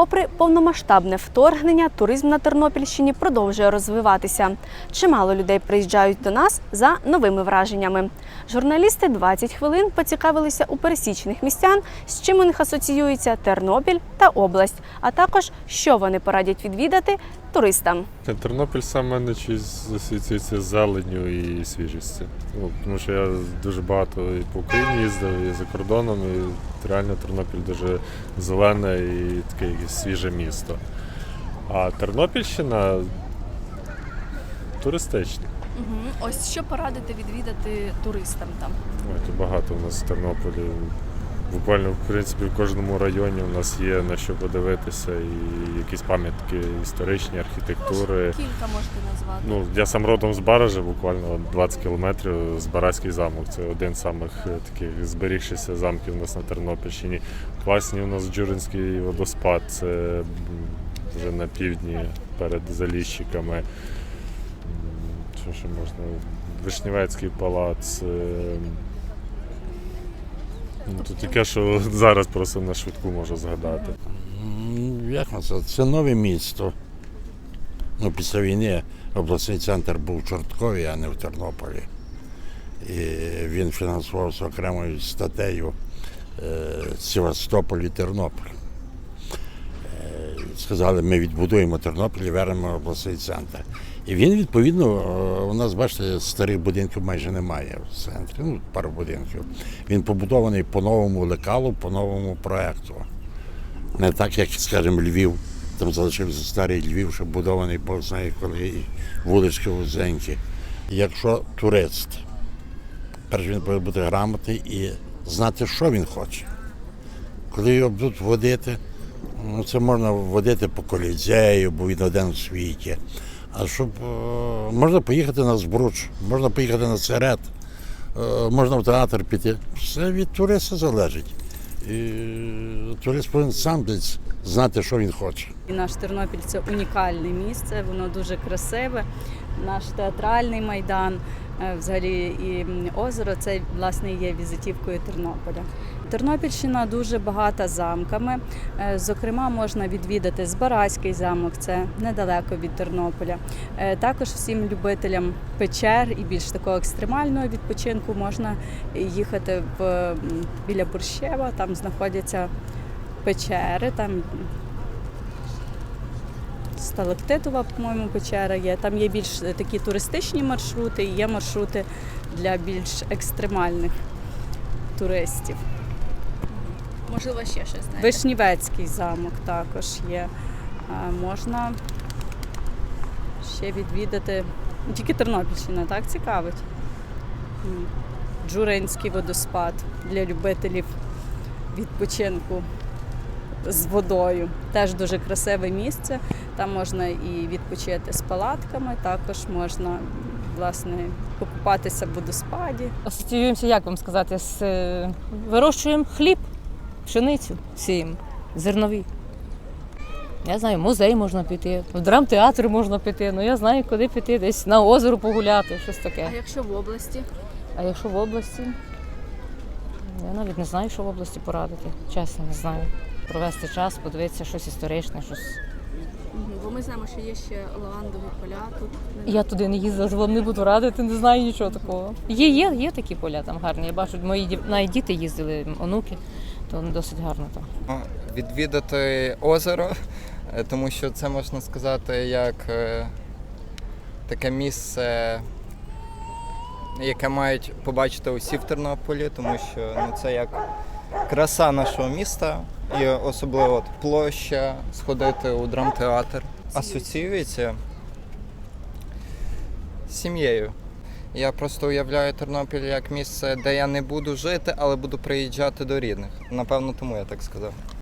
Попри повномасштабне вторгнення, туризм на Тернопільщині продовжує розвиватися. Чимало людей приїжджають до нас за новими враженнями. Журналісти 20 хвилин поцікавилися у пересічних містян, з чим у них асоціюється Тернопіль та область, а також що вони порадять відвідати туристам. Тернопіль сам в мене щось асоціюється з зеленню і свіжістю. Тому що я дуже багато і по Україні їздив, і за кордоном, і реально Тернопіль дуже зелене і таке якесь свіже місто. А Тернопільщина туристична. Угу. Ось що порадити відвідати туристам там. Ой, тут багато у нас в Тернополі. Буквально, в принципі, в кожному районі у нас є на що подивитися, і якісь пам'ятки історичні, архітектури. Кілька можете назвати. Ну, я сам родом з Баража, буквально 20 кілометрів з Бараський замок. Це один з самих е, таких зберігшихся замків у нас на Тернопільщині. Класні у нас Джуринський водоспад, це вже на півдні перед Заліщиками. Що ще можна? Вишнівецький палац. Ну, таке, що зараз просто на швидку можу згадати. Як назвати? Це нове місто. Ну, після війни обласний центр був в Чорткові, а не в Тернополі. І він фінансувався окремою статтею е, Севастополь і Тернополь. Сказали, ми відбудуємо Тернопіль і вернемо обласний центр. І він, відповідно, е, у нас, бачите, старих будинків майже немає в центрі, ну, пару будинків. Він побудований по новому лекалу, по новому проекту. Не так, як, скажімо, Львів. Там залишився старий Львів, що будований по знає коли вулички вузенькі. Якщо турист, перш він повинен бути грамотний і знати, що він хоче. Коли його будуть водити, ну це можна водити по колізею, бо він один у світі. А щоб е, можна поїхати на збруч, можна поїхати на серед, е, можна в театр піти. Все від туриста залежить. І турист повинен сам десь знати, що він хоче. Наш Тернопіль це унікальне місце, воно дуже красиве. Наш театральний майдан, взагалі і озеро це власне є візитівкою Тернополя. Тернопільщина дуже багата замками. Е, Зокрема, можна відвідати Збаразький замок, це недалеко від Тернополя. Е, Також всім любителям печер і більш такого екстремального відпочинку можна їхати в біля Борщева. Там знаходяться печери, там Сталактитова, по-моєму, печера є. Там є більш е, такі туристичні маршрути, і є маршрути для більш екстремальних туристів. Можливо, ще щось знаєте. Вишнівецький замок також є. Можна ще відвідати. ну, Тільки Тернопільщина, так цікавить. Джуринський водоспад для любителів відпочинку з водою. Теж дуже красиве місце. Там можна і відпочити з палатками, також можна власне покупатися в водоспаді. Асоціюємося, як вам сказати, з е, вирощуємо хліб, пшеницю сіємо, зернові. Я знаю, в музей можна піти, в драмтеатр можна піти, ну я знаю, куди піти, десь на озеро погуляти, щось таке. А якщо в області? А якщо в області, я навіть не знаю, що в області порадити. Чесно, не знаю. Провести час, подивитися щось історичне, щось. Ми знаємо, що є ще лавандові поля тут. Я туди не їздила, то вам не буду радити, не знаю нічого такого. Є, є, є такі поля там гарні. Я бачу, мої дів- навіть діти їздили, онуки, то досить гарно там. відвідати озеро, е, тому що це можна сказати як е, таке місце, яке мають побачити усі в Тернополі, тому що ну, це як краса нашого міста, і особливо от площа, сходити у драмтеатр. Асоціюється з сім'єю. Я просто уявляю Тернопіль як місце, де я не буду жити, але буду приїжджати до рідних. Напевно, тому я так сказав.